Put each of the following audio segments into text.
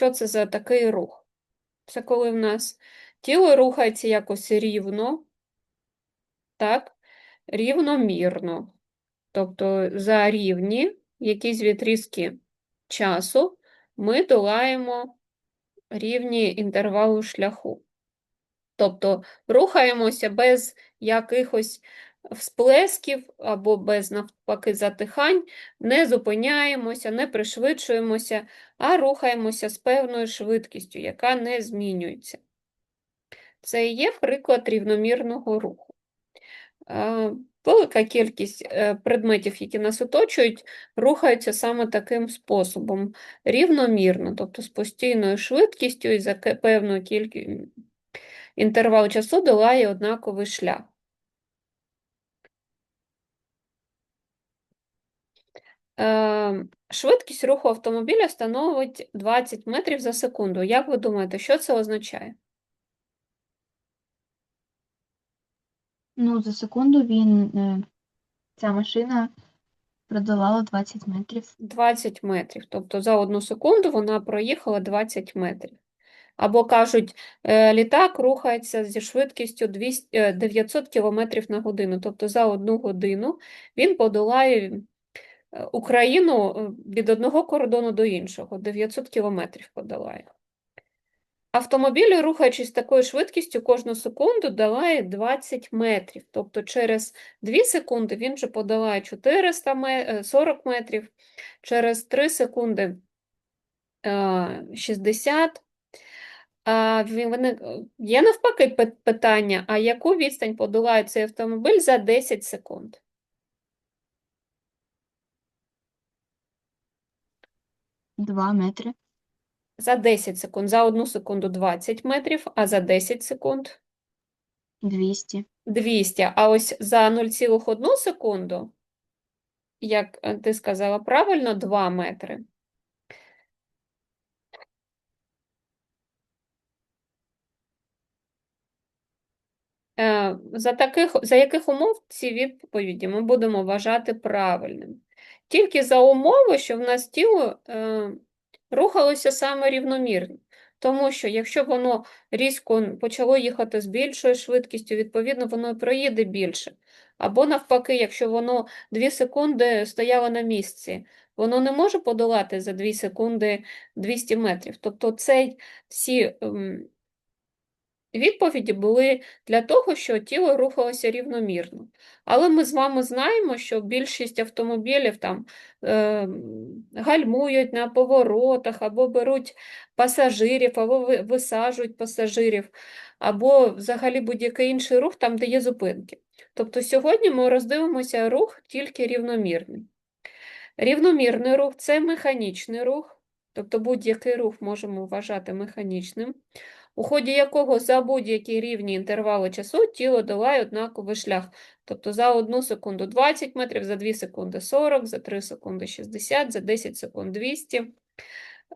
Що це за такий рух? Це коли в нас тіло рухається якось рівно, так, рівномірно. Тобто за рівні якісь відрізки часу ми долаємо рівні інтервалу шляху. Тобто рухаємося без якихось всплесків або без навпаки затихань, не зупиняємося, не пришвидшуємося, а рухаємося з певною швидкістю, яка не змінюється. Це і є приклад рівномірного руху. Е, Велика кількість е, предметів, які нас оточують, рухаються саме таким способом, рівномірно, тобто з постійною швидкістю і за певну кількість інтервал часу долає однаковий шлях. Швидкість руху автомобіля становить 20 метрів за секунду. Як ви думаєте, що це означає? Ну, за секунду він, е, ця машина продолала 20 метрів. 20 метрів. Тобто за одну секунду вона проїхала 20 метрів. Або кажуть, е, літак рухається зі швидкістю 200, е, 900 км на годину. Тобто за одну годину він подолає е, Україну е, від одного кордону до іншого. 900 кілометрів подолає. Автомобіль, рухаючись такою швидкістю, кожну секунду долає 20 метрів. Тобто через 2 секунди він вже подолає 400 ме- е, 40 метрів, через 3 секунди е, 60. А вони, е, є навпаки питання, а яку відстань подолає цей автомобіль за 10 секунд? Два метри. За 10 секунд. За одну секунду 20 метрів, а за 10 секунд 200. 200. А ось за 0,1 секунду, як е, ти сказала правильно, 2 метри. Е, За таких, за яких умов ці відповіді ми будемо вважати правильними? Тільки за умови, що в нас тіло е, рухалося саме рівномірно. Тому що якщо воно різко почало їхати з більшою швидкістю, відповідно, воно проїде більше. Або навпаки, якщо воно 2 секунди стояло на місці, воно не може подолати за 2 секунди 200 метрів. Тобто цей, всі ем, відповіді були для того, що тіло рухалося рівномірно. Але ми з вами знаємо, що більшість автомобілів там е, гальмують на поворотах, або беруть пасажирів, або ви- висаджують пасажирів, або взагалі будь-який інший рух там, де є зупинки. Тобто сьогодні ми роздивимося рух тільки рівномірний. Рівномірний рух це механічний рух, тобто будь-який рух можемо вважати механічним у ході якого за будь-які рівні інтервали часу тіло долає однаковий шлях. Тобто за 1 секунду 20 метрів, за 2 секунди 40, за 3 секунди 60, за 10 секунд 200,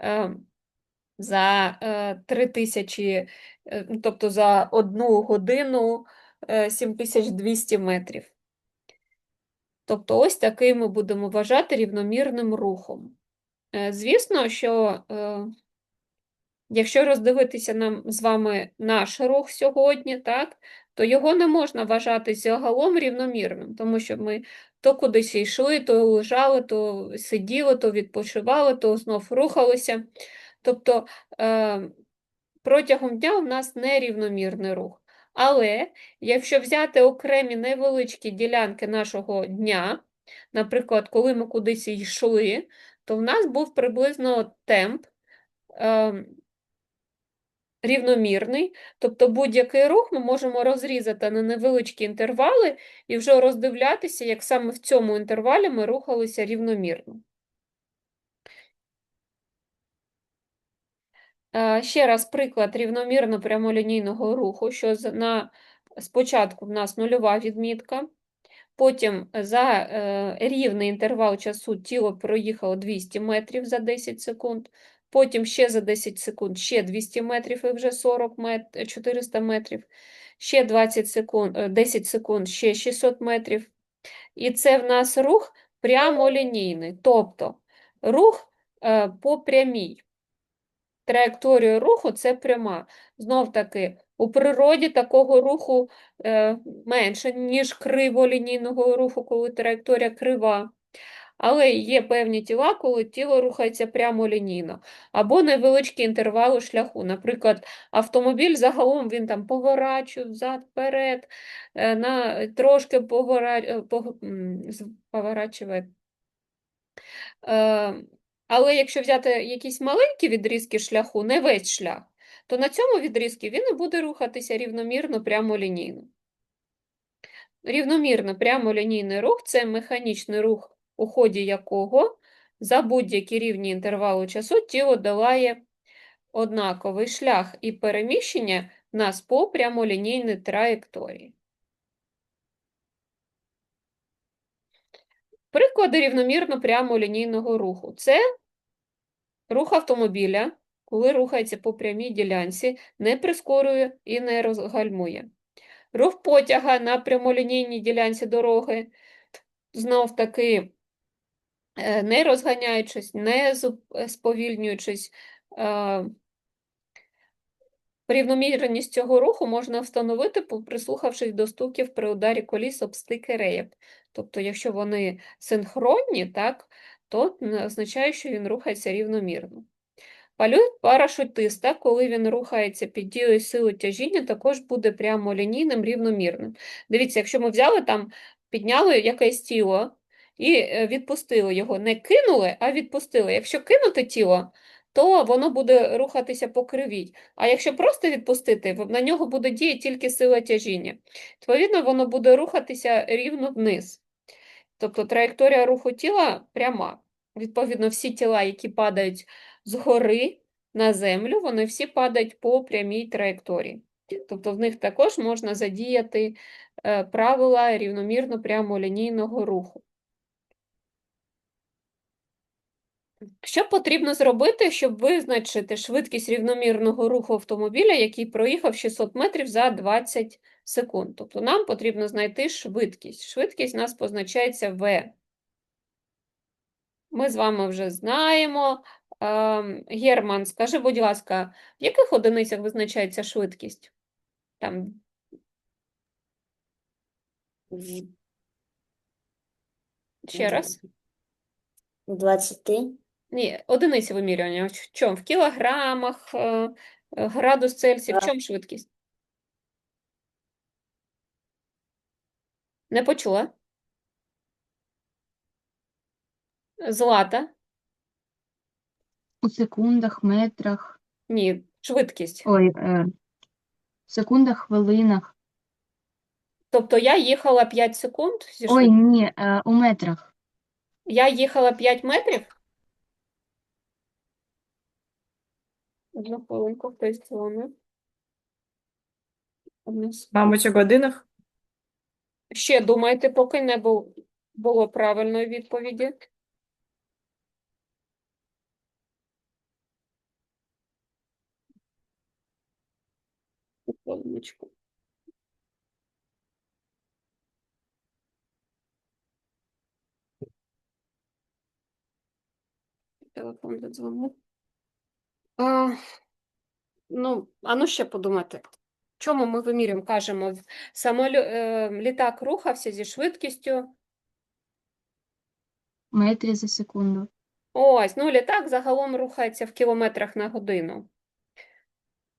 е, за е, 3000, е, тобто за 1 годину е, 7200 метрів. Тобто ось такий ми будемо вважати рівномірним рухом. Е, Звісно, що е, Якщо роздивитися нам з вами наш рух сьогодні, так, то його не можна вважати загалом рівномірним, тому що ми то кудись йшли, то лежали, то сиділи, то відпочивали, то знов рухалися. Тобто е, протягом дня у нас нерівномірний рух. Але якщо взяти окремі невеличкі ділянки нашого дня, наприклад, коли ми кудись йшли, то в нас був приблизно темп. Е, рівномірний, тобто будь-який рух ми можемо розрізати на невеличкі інтервали і вже роздивлятися, як саме в цьому інтервалі ми рухалися рівномірно. Е, Ще раз приклад рівномірно прямолінійного руху, що на, спочатку в нас нульова відмітка, потім за е, рівний інтервал часу тіло проїхало 200 метрів за 10 секунд, потім ще за 10 секунд ще 200 метрів і вже 40 мет... 400 метрів, ще 20 секунд, е, 10 секунд, ще 600 метрів. І це в нас рух прямолінійний, тобто рух е, по прямій. траєкторію руху це пряма. Знов таки, у природі такого руху е, менше, ніж криволінійного руху, коли траєкторія крива. Але є певні тіла, коли тіло рухається прямолінійно, або невеличкі інтервали шляху. Наприклад, автомобіль загалом він там поворачує взад, вперед, е, на, трошки повора, е, поворачує. Е, Але якщо взяти якісь маленькі відрізки шляху, не весь шлях, то на цьому відрізку він і буде рухатися рівномірно прямолінійно. Рівномірно прямолінійний рух це механічний рух, у ході якого за будь-які рівні інтервалу часу тіло долає однаковий шлях і переміщення нас по прямолінійній траєкторії. Приклади рівномірно прямолінійного руху. Це рух автомобіля, коли рухається по прямій ділянці, не прискорює і не розгальмує. Рух потяга на прямолінійній ділянці дороги, знов таки, не розганяючись, не е, сповільнюючись. е, Рівномірність цього руху можна встановити, прислухавшись до стуків при ударі коліс об стики рейок. Тобто, якщо вони синхронні, так, то означає, що він рухається рівномірно. Польот парашутиста, коли він рухається під дією сили тяжіння, також буде прямолінійним, рівномірним. Дивіться, якщо ми взяли там, підняли якесь тіло і е, відпустили його, не кинули, а відпустили. Якщо кинути тіло, то воно буде рухатися по кривій. А якщо просто відпустити, на нього буде діяти тільки сила тяжіння. Відповідно, воно буде рухатися рівно вниз. Тобто траєкторія руху тіла пряма. Відповідно, всі тіла, які падають згори на землю, вони всі падають по прямій траєкторії. Тобто в них також можна задіяти е, правила рівномірно прямолінійного руху. Що потрібно зробити, щоб визначити швидкість рівномірного руху автомобіля, який проїхав 600 метрів за 20 секунд? Тобто нам потрібно знайти швидкість. Швидкість у нас позначається V. Ми з вами вже знаємо. Ем, Герман, скажи, будь ласка, в яких одиницях визначається швидкість? Там ще раз? 20. Ні, одиниці вимірювання. В чому? В кілограмах, е, е, градус Цельсія, в чому швидкість? Не почула? Злата? У секундах, метрах, Ні, швидкість. ой, е, в секундах, хвилинах. Тобто я їхала 5 секунд зі Ой, швид- ні, е, у метрах. Я їхала 5 метрів? Одну хвилинку, хтось дзвонив. Одну с- Мабуть, у годинах. Ще думайте, поки не бу- було правильної відповіді. Хвилиночку. Телефон додзвонив. А, ну, а ну ще подумати. Чому ми вимірюємо? Кажемо, самолю... е, літак рухався зі швидкістю. Метрі за секунду. Ось, ну літак загалом рухається в кілометрах на годину.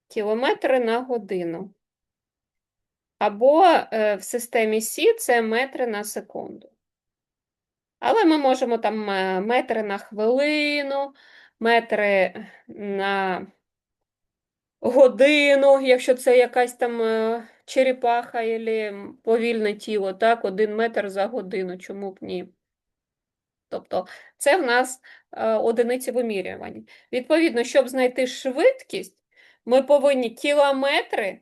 Кілометри на годину. Або е, в системі Сі це метри на секунду. Але ми можемо там е, метри на хвилину, метри на годину, якщо це якась там е, черепаха або повільне тіло, так, один метр за годину, чому б ні. Тобто це в нас е, одиниці вимірювання. Відповідно, щоб знайти швидкість, ми повинні кілометри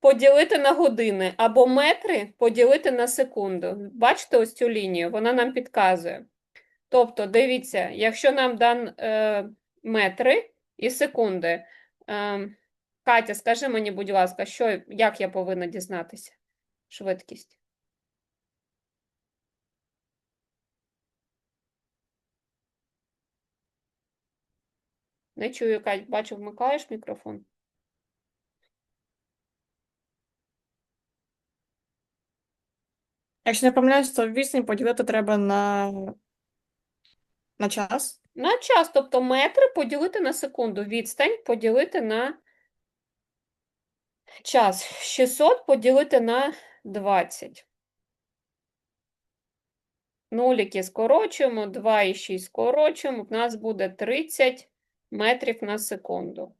поділити на години або метри поділити на секунду. Бачите ось цю лінію? Вона нам підказує. Тобто, дивіться, якщо нам дан е, метри і секунди. Е, Катя, скажи мені, будь ласка, що, як я повинна дізнатися? Швидкість. Не чую, Кать, бачу, вмикаєш мікрофон. Якщо не помиляюсь, то відстань поділити треба на, на час. На час, тобто метри поділити на секунду, відстань поділити на час. 600 поділити на 20. Нуліки скорочуємо, 2 і 6 скорочуємо, в нас буде 30 метрів на секунду.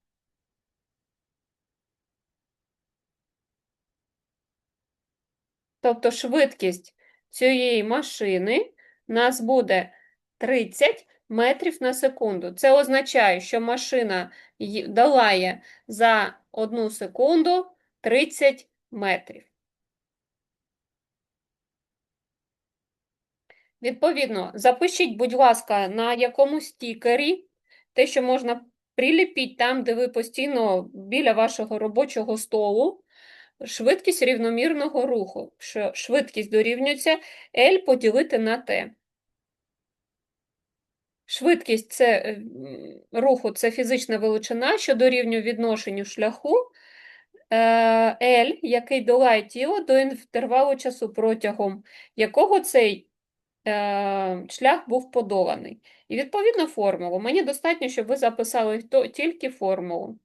Тобто швидкість цієї машини у нас буде 30 метрів на секунду. Це означає, що машина долає за одну секунду 30 метрів. Відповідно, запишіть, будь ласка, на якомусь стікері те, що можна приліпіть там, де ви постійно біля вашого робочого столу, швидкість рівномірного руху. Що швидкість дорівнюється L поділити на T. Швидкість це, е, руху це фізична величина, що дорівнює відношенню шляху е, L, який долає тіло до інтервалу часу, протягом якого цей е, шлях був подоланий. І відповідно формулу. Мені достатньо, щоб ви записали тільки формулу.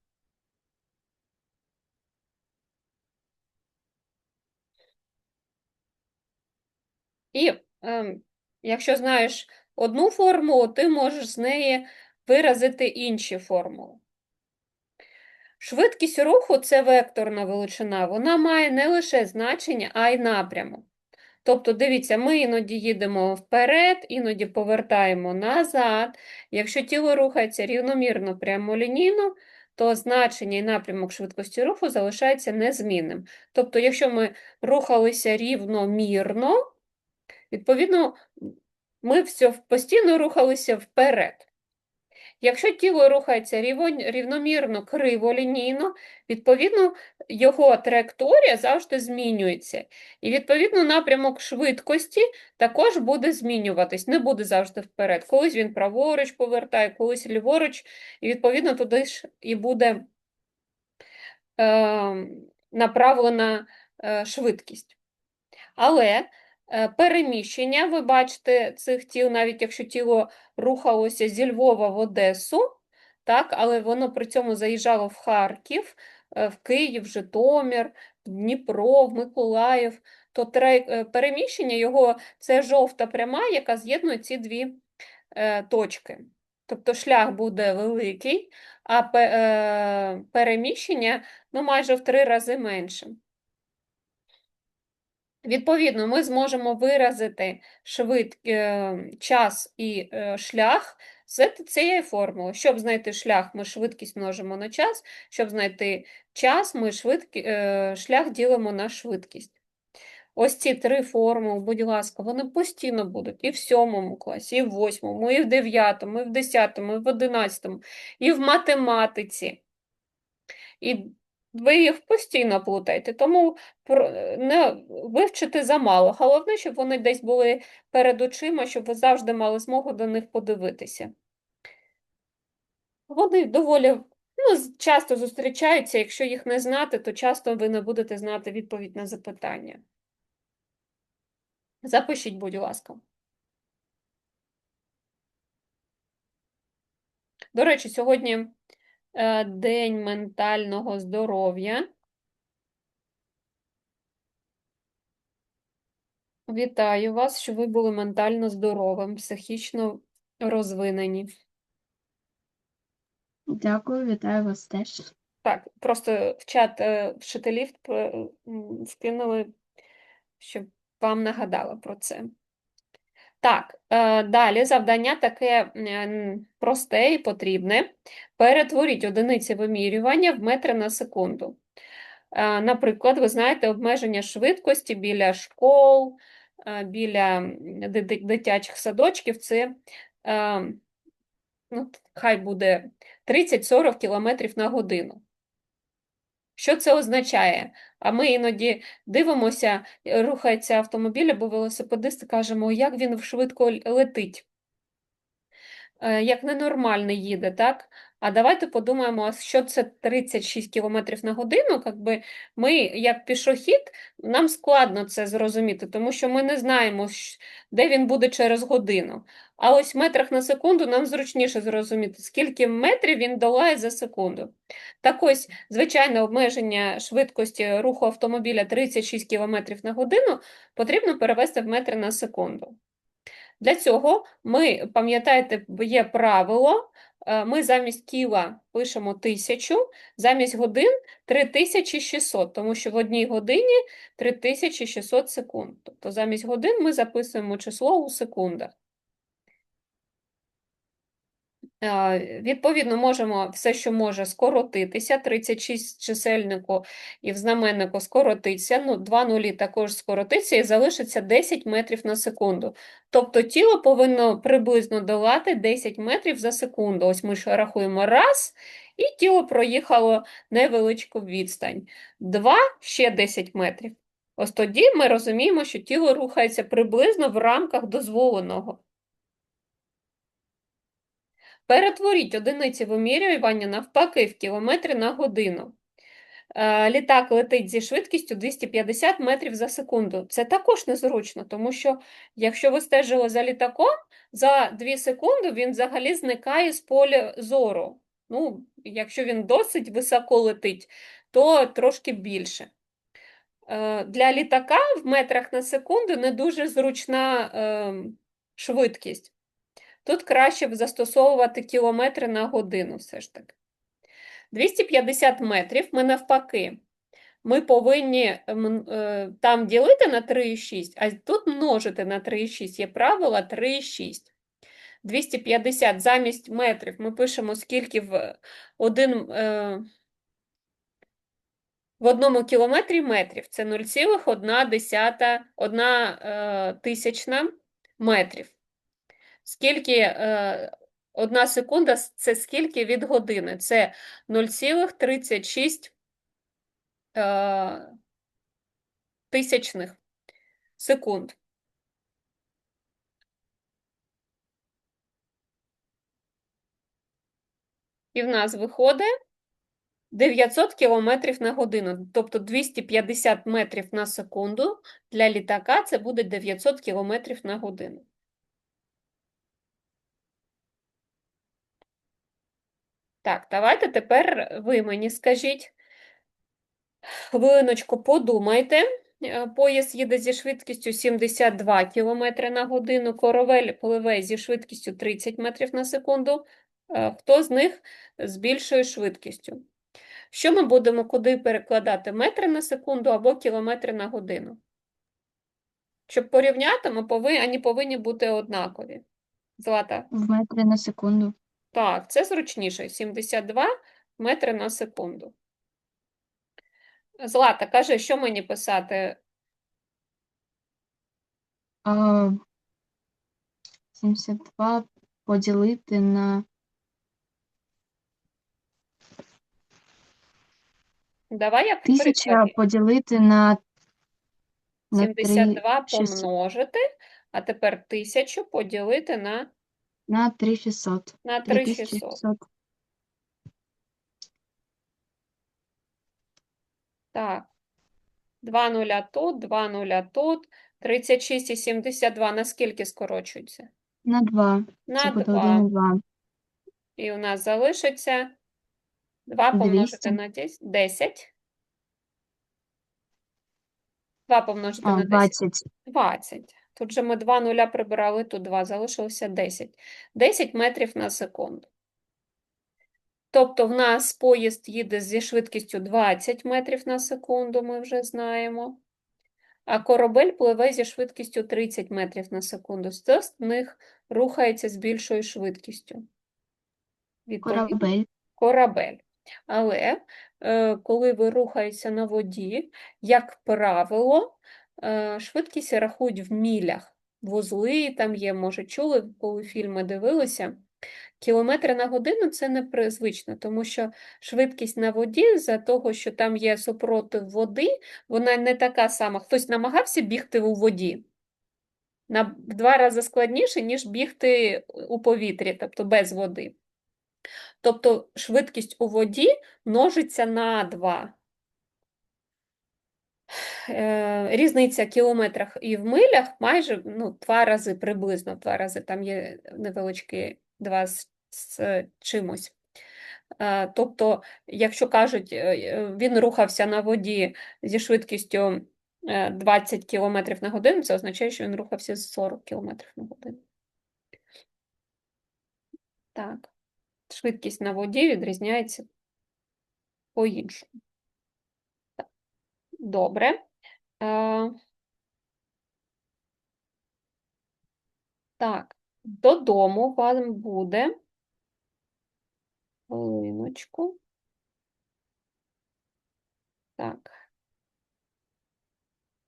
І ем, якщо знаєш одну формулу, ти можеш з неї виразити інші формули. Швидкість руху це векторна величина. Вона має не лише значення, а й напрямок. Тобто, дивіться, ми іноді їдемо вперед, іноді повертаємо назад. Якщо тіло рухається рівномірно прямолінійно, то значення і напрямок швидкості руху залишається незмінним. Тобто, якщо ми рухалися рівномірно, відповідно, ми все постійно рухалися вперед. Якщо тіло рухається рівномірно криволінійно, відповідно, його траєкторія завжди змінюється. І, відповідно, напрямок швидкості також буде змінюватись, не буде завжди вперед. Колись він праворуч повертає, колись ліворуч, і, відповідно, туди ж і буде е, направлена е, швидкість. Але переміщення, ви бачите, цих тіл, навіть якщо тіло рухалося зі Львова в Одесу, так, але воно при цьому заїжджало в Харків, е, в Київ, Житомир, Дніпро, в Миколаїв, то е, переміщення його це жовта пряма, яка з'єднує ці дві е, точки. Тобто шлях буде великий, а е, переміщення ну, майже в три рази менше. Відповідно, ми зможемо виразити швид... е, час і е, шлях з цієї формули. Щоб знайти шлях, ми швидкість множимо на час. Щоб знайти час, ми швидкі... е, шлях ділимо на швидкість. Ось ці три формули, будь ласка, вони постійно будуть і в сьомому класі, і в восьмому, і в дев'ятому, і в десятому, і в одинадцятому, і в математиці. І ви їх постійно плутаєте, тому не вивчити замало. Головне, щоб вони десь були перед очима, щоб ви завжди мали змогу до них подивитися. Вони доволі ну, часто зустрічаються. Якщо їх не знати, то часто ви не будете знати відповідь на запитання. Запишіть, будь ласка. До речі, сьогодні День ментального здоров'я. Вітаю вас, що ви були ментально здоровим, психічно розвинені. Дякую, вітаю вас теж. Так, просто в чат е, вчителів е, м, скинули, щоб вам нагадала про це. Так, е, далі завдання таке е, просте і потрібне. Перетворіть одиниці вимірювання в метри на секунду. Е, Наприклад, ви знаєте обмеження швидкості біля школ, біля дитячих садочків. Це ну, хай буде 30-40 км на годину. Що це означає? А ми іноді дивимося, е, рухається автомобіль або велосипедист, кажемо, як він швидко летить. е, як ненормальний їде, так? А давайте подумаємо, що це 36 км на годину? Якби ми, як пішохід, нам складно це зрозуміти, тому що ми не знаємо, де він буде через годину. А ось в метрах на секунду нам зручніше зрозуміти, скільки метрів він долає за секунду. Так ось, звичайне обмеження швидкості руху автомобіля 36 км на годину потрібно перевести в метри на секунду. Для цього ми, пам'ятаєте, є правило, е, ми замість кіла пишемо 1000, замість годин 3600, тому що в одній годині 3600 секунд. Тобто замість годин ми записуємо число у секундах. Е, Відповідно, можемо все, що може скоротитися, 36 чисельнику і в знаменнику скоротиться, ну, два нулі також скоротиться і залишиться 10 метрів на секунду. Тобто тіло повинно приблизно долати 10 метрів за секунду. Ось ми ж рахуємо раз, і тіло проїхало невеличку відстань. Два, ще 10 метрів. Ось тоді ми розуміємо, що тіло рухається приблизно в рамках дозволеного. Перетворіть одиниці вимірювання навпаки в кілометри на годину. Е, Літак летить зі швидкістю 250 метрів за секунду. Це також незручно, тому що якщо ви стежили за літаком, за 2 секунди він взагалі зникає з поля зору. Ну, якщо він досить високо летить, то трошки більше. Е, Для літака в метрах на секунду не дуже зручна ем, швидкість. Тут краще застосовувати кілометри на годину все ж таки. 250 метрів ми навпаки. Ми повинні е, там ділити на 3,6, а тут множити на 3,6. Є правило 3,6. 250 замість метрів ми пишемо скільки в один, е, в одному кілометрі метрів. Це 0,1 одна е, тисячна метрів. Скільки е, одна секунда це скільки від години? Це 0,36 е, тисячних секунд. І в нас виходить 900 кілометрів на годину, тобто 250 метрів на секунду. Для літака це буде 900 кілометрів на годину. Так, давайте тепер ви мені скажіть. Хвилиночку подумайте. Е, Поїзд їде зі швидкістю 72 км на годину, коровель пливе зі швидкістю 30 метрів на секунду. Е, Хто з них з більшою швидкістю? Що ми будемо куди перекладати? Метри на секунду або кілометри на годину? Щоб порівняти, ми повинні, вони повинні бути однакові. Злата. В метри на секунду. Так, це зручніше. 72 метри на секунду. Злата, кажи, що мені писати? А, 72 поділити на Давай як тисяча прикладі. поділити на, на 72 3600. помножити, а тепер 1000 поділити на, на 3600. на 3600. 3600. Так. 2 нуля тут, 2 нуля тут. 36 і 72 на скільки скорочуються? На 2. На Це буде 2. 1 і 2. І у нас залишиться 2 помножити 200. на 10. 10. 2 помножити А, на 10. 20. 20. Тут же ми 2 нуля прибирали, тут 2, залишилося 10. 10 метрів на секунду. Тобто в нас поїзд їде зі швидкістю 20 метрів на секунду, ми вже знаємо. А корабель пливе зі швидкістю 30 метрів на секунду. З них рухається з більшою швидкістю? Відповідно, Корабель. корабель. Але е, коли ви рухаєтеся на воді, як правило, швидкість рахують в мілях. Вузли там є, може, чули, коли фільми дивилися. Кілометри на годину це непризвично, тому що швидкість на воді, за того, що там є супротив води, вона не така сама. Хтось намагався бігти у воді? на два рази складніше, ніж бігти у повітрі, тобто без води. Тобто швидкість у воді множиться на 2. Е, Різниця в кілометрах і в милях майже ну, два рази приблизно, два рази там є невеличкі два з, з чимось. Е, Тобто, якщо кажуть, е, він рухався на воді зі швидкістю е, 20 км на годину, це означає, що він рухався з 40 км на годину. Так, швидкість на воді відрізняється по-іншому. Так, Добре. Е, Так, додому вам буде. Хвилиночку. Так.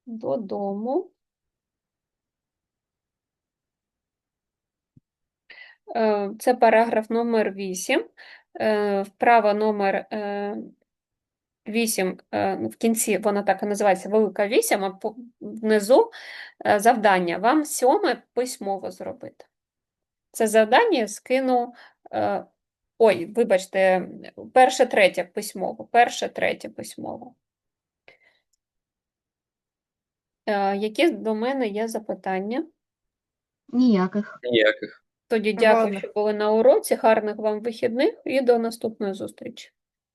Додому. Е, Це параграф номер 8. Е, Вправа номер 8, е, ну, в кінці вона так і називається Велика 8, а внизу е, завдання. Вам сьоме письмово зробити. Це завдання скину. е, Ой, вибачте, перше, третє письмово. Перше, третє письмово. Які до мене є запитання? Ніяких. Ніяких. Тоді дякую, Ладно. що були на уроці. Гарних вам вихідних і до наступної зустрічі.